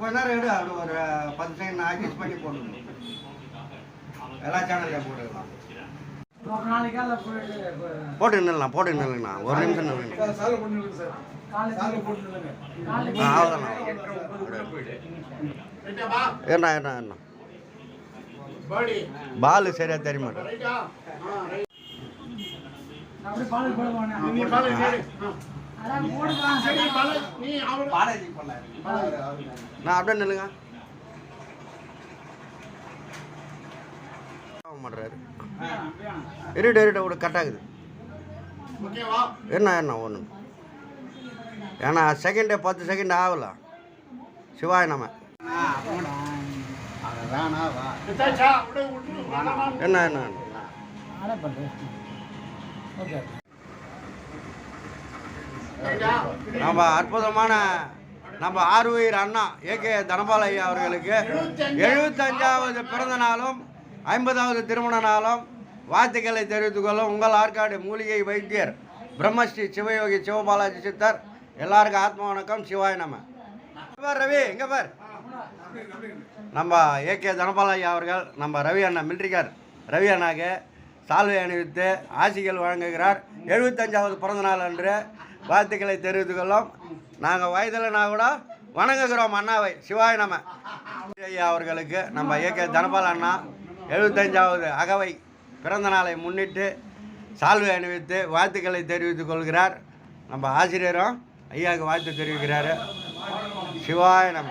கொஞ்ச நேரம் எடு அப்படி ஒரு பத்து செகண்ட் அட்ஜஸ்ட் பண்ணி போடணும் எல்லா சேனல்லையும் போட்டுக்கலாம். போட்டு நில்லலாம் போட்டு நில்லுங்கண்ணா ஒரு நிமிஷம் நில்லுங்க ரைட்டாப்பா? என்ன என்ன என்ன பாடி. பால் சரியா தெரிய மாட்டேன். நான் அப்படியே நில்லுங்க. ஆக மாட்றாரு இருட்டு இருட்டு கூட கட் ஆகுது. ஓகேவா? என்ன என்ன ஒன்று ஏன்னா செகண்டே பத்து செகண்ட் ஆகல. சிவாய் நம்ம என்ன என்ன? நம்ம அற்புதமான நம்ம ஆர்வீர் அண்ணா ஏகே தனபால் ஐயா அவர்களுக்கு எழுபத்தஞ்சாவது பிறந்த நாளும் ஐம்பதாவது திருமண நாளும் வாழ்த்துக்களை தெரிவித்துக் கொள்ளும் உங்கள் ஆற்காடு மூலிகை வைத்தியர் பிரம்மஸ்ரீ சிவயோகி சிவபாலாஜி சித்தர் எல்லாருக்கும் ஆத்ம வணக்கம் சிவாய் நம்ம பார் ரவி இங்க பார். நம்ம ஏகே தனபால் ஐயா அவர்கள் நம்ம ரவி அண்ணா மில்ட்ரிகார் ரவி அண்ணாக்கு சால்வை அணிவித்து ஆசிகள் வழங்குகிறார். எழுபத்தஞ்சாவது பிறந்த நாள் அன்று வாழ்த்துக்களை தெரிவித்துக் கொள்ளும் நாங்கள் வயதில்னா கூட வணங்குகிறோம் அண்ணாவை. சிவாய் நம்ம ஐயா அவர்களுக்கு நம்ம ஏகே தனபால் அண்ணா எழுபத்தஞ்சாவது அகவை பிறந்த நாளை முன்னிட்டு சால்வை அணிவித்து வாழ்த்துக்களை தெரிவித்துக் கொள்கிறார். நம்ம ஆசிரியரும் ஐயாவுக்கு வாழ்த்து தெரிவிக்கிறாரு. சிவாய நம்ம